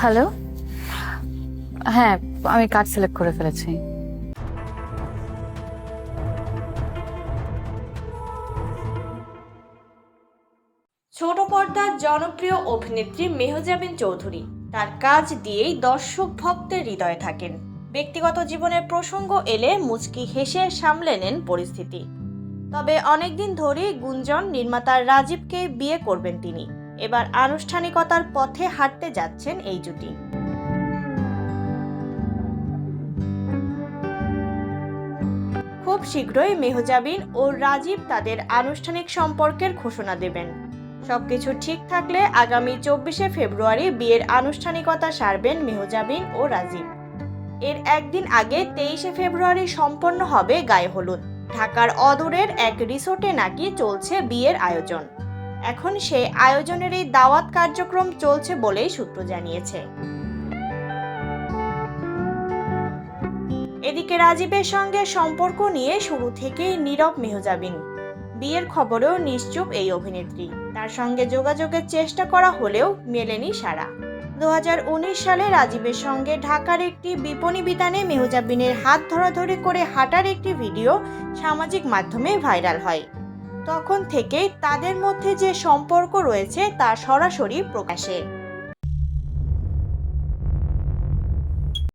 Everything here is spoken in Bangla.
হ্যালো হ্যাঁ আমি কার্ড সিলেক্ট করে ফেলেছি। ছোট পর্দার জনপ্রিয় অভিনেত্রী মেহজাবিন চৌধুরী তার কাজ দিয়েই দর্শক ভক্তের হৃদয়ে থাকেন। ব্যক্তিগত জীবনের প্রসঙ্গ এলে মুচকি হেসে সামলে নেন পরিস্থিতি। তবে অনেকদিন ধরেই গুঞ্জন নির্মাতার রাজীবকে বিয়ে করবেন তিনি। এবার আনুষ্ঠানিকতার পথে হাঁটতে যাচ্ছেন এই জুটি। খুব শীঘ্রই মেহজাবিন ও রাজীব তাদের আনুষ্ঠানিক সম্পর্কের ঘোষণা দেবেন। সবকিছু ঠিক থাকলে আগামী চব্বিশে ফেব্রুয়ারি বিয়ের আনুষ্ঠানিকতা সারবেন মেহজাবিন ও রাজীব। এর একদিন আগে তেইশে ফেব্রুয়ারি সম্পন্ন হবে গায়ে হলুদ। ঢাকার অদূরের এক রিসোর্টে নাকি চলছে বিয়ের আয়োজন। এখন সেই আয়োজনের এই দাওয়াত কার্যক্রম চলছে বলেই সূত্র জানিয়েছে। এদিকে রাজীবের সঙ্গে সম্পর্ক নিয়ে শুরু থেকেই নীরব মেহজাবিন। বিয়ের খবরেও নিশ্চুপ এই অভিনেত্রী। তার সঙ্গে যোগাযোগের চেষ্টা করা হলেও মেলেনি সারা। দু হাজার উনিশ সালে রাজীবের সঙ্গে ঢাকার একটি বিপণী বিতানে মেহজাবিনের হাত ধরাধরি করে হাঁটার একটি ভিডিও সামাজিক মাধ্যমে ভাইরাল হয়। তখন থেকে তাদের মধ্যে যে সম্পর্ক রয়েছে তা সরাসরি প্রকাশে।